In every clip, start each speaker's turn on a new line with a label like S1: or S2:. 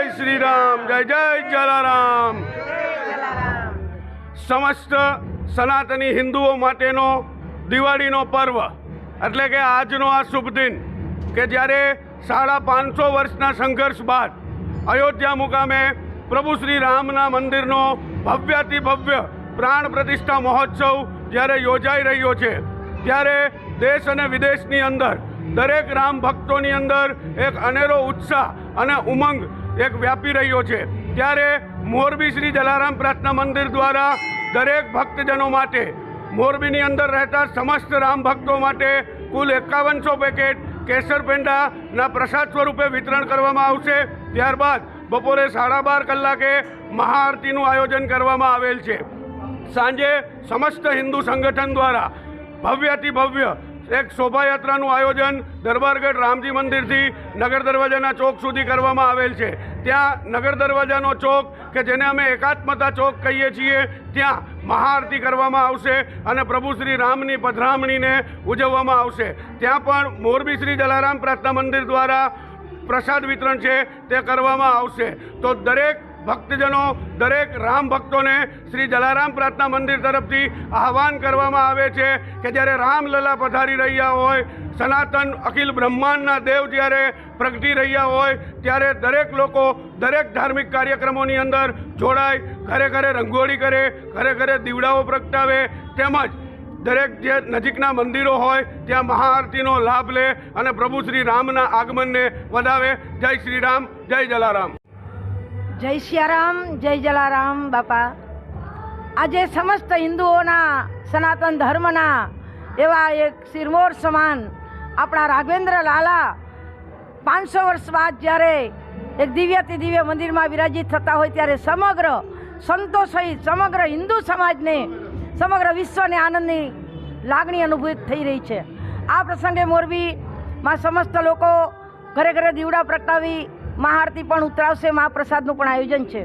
S1: જય શ્રી રામ, જય જય જલારામ. સમસ્ત સનાતની હિન્દુઓ માટેનો દિવાળીનો પર્વ, એટલે કે આજનો આ શુભ દિન, કે જ્યારે સાડા પાંચસો વર્ષના સંઘર્ષ બાદ અયોધ્યા મુકામે પ્રભુ શ્રી રામના મંદિરનો ભવ્યાતિ ભવ્ય પ્રાણ પ્રતિષ્ઠા મહોત્સવ જ્યારે યોજાઈ રહ્યો છે, ત્યારે દેશ અને વિદેશની અંદર દરેક રામ ભક્તોની અંદર એક અનેરો ઉત્સાહ અને ઉમંગ એક વ્યાપી રહ્યો છે. ત્યારે મોરબી શ્રી જલારામ પ્રાર્થના મંદિર દ્વારા દરેક ભક્તજનો માટે, મોરબીની અંદર રહેતા સમસ્ત રામ ભક્તો માટે કુલ એકાવનસો પેકેટ કેસર પેંડાના પ્રસાદ સ્વરૂપે વિતરણ કરવામાં આવશે. ત્યારબાદ બપોરે સાડા બાર કલાકે મહાઆરતીનું આયોજન કરવામાં આવેલ છે. સાંજે સમસ્ત હિન્દુ સંગઠન દ્વારા ભવ્યાતિ ભવ્ય એક શોભાયાત્રાનું આયોજન દરબારગઢ રામજી મંદિરથી નગર દરવાજાના ચોક સુધી કરવામાં આવેલ છે. ત્યાં નગર દરવાજાનો ચોક કે જેને અમે એકાત્મતા ચોક કહીએ છીએ, ત્યાં મહાઆરતી કરવામાં આવશે અને પ્રભુ શ્રી રામની પધરામણીને ઉજવવામાં આવશે. ત્યાં પણ મોરબી શ્રી જલારામ પ્રાર્થના મંદિર દ્વારા પ્રસાદ વિતરણ છે તે કરવામાં આવશે. તો દરેક ભક્તજનો દરેક રામ ભક્તોને શ્રી જલારામ પ્રાર્થના મંદિર તરફથી આહવાન કરવામાં આવે છે કે જ્યારે રામલલા પધારી રહ્યા હોય, સનાતન અખિલ બ્રહ્માંડના દેવ જ્યારે પ્રગટી રહ્યા હોય, ત્યારે દરેક લોકો દરેક ધાર્મિક કાર્યક્રમોની અંદર જોડાય, ઘરે ઘરે રંગોળી કરે, ઘરે ઘરે દીવડાઓ પ્રગટાવે, તેમજ દરેક જે નજીકના મંદિરો હોય, ત્યાં મહાઆરતીનો લાભ લે અને પ્રભુ શ્રી રામના આગમનને વધાવે. જય શ્રી રામ, જય જલારામ.
S2: જય સિયારામ, જય જલારામ, બાપા. આજે સમસ્ત હિન્દુઓના સનાતન ધર્મના એવા એક શિરમોર સમાન આપણા રાઘવેન્દ્ર લાલા પાંચસો વર્ષ બાદ જ્યારે એક દિવ્યથી દિવ્ય મંદિરમાં વિરાજિત થતા હોય ત્યારે સમગ્ર સંતો સહિત સમગ્ર હિન્દુ સમાજને, સમગ્ર વિશ્વને આનંદની લાગણી અનુભૂત થઈ રહી છે. આ પ્રસંગે મોરબીમાં સમસ્ત લોકો ઘરે ઘરે દીવડા પ્રગટાવી મહાઆરતી પણ ઉતરાવશે, મહાપ્રસાદનું પણ આયોજન છે.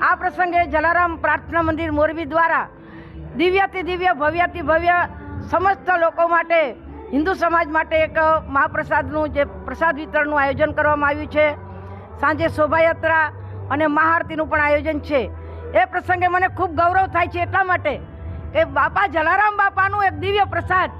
S2: આ પ્રસંગે જલારામ પ્રાર્થના મંદિર મોરબી દ્વારા દિવ્યાતિ દિવ્ય, ભવ્યાતિ ભવ્ય સમસ્ત લોકો માટે, હિન્દુ સમાજ માટે એક મહાપ્રસાદનું જે પ્રસાદ વિતરણનું આયોજન કરવામાં આવ્યું છે. સાંજે શોભાયાત્રા અને મહાઆરતીનું પણ આયોજન છે. એ પ્રસંગે મને ખૂબ ગૌરવ થાય છે એટલા માટે કે બાપા જલારામ બાપાનું એક દિવ્ય પ્રસાદ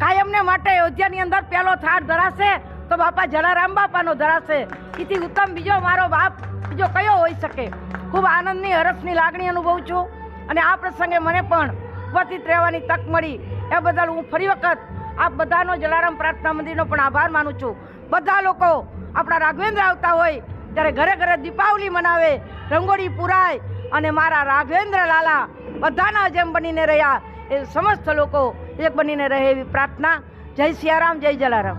S2: કાયમને માટે અયોધ્યાની અંદર પહેલો થાળ ધરાશે તો બાપા જલારામ બાપાનો ધરાશે. એથી ઉત્તમ બીજો મારો બાપ બીજો કયો હોઈ શકે? ખૂબ આનંદની હરસની લાગણી અનુભવું છું. અને આ પ્રસંગે મને પણ ઉપસ્થિત રહેવાની તક મળી. એ બદલ હું ફરી વખત આપ બધાનો જલારામ પ્રાર્થના મંદિરનો પણ આભાર માનું છું. બધા લોકો આપણા રાઘવેન્દ્ર આવતા હોય, ત્યારે ઘરે ઘરે દીપાવલી મનાવે, રંગોળી પુરાય અને મારા રાઘવેન્દ્ર લાલા બધાના જેમ બનીને રહ્યા. એ સમસ્ત લોકો એક બનીને રહે એવી પ્રાર્થના. જય સિયારામ, જય જલારામ.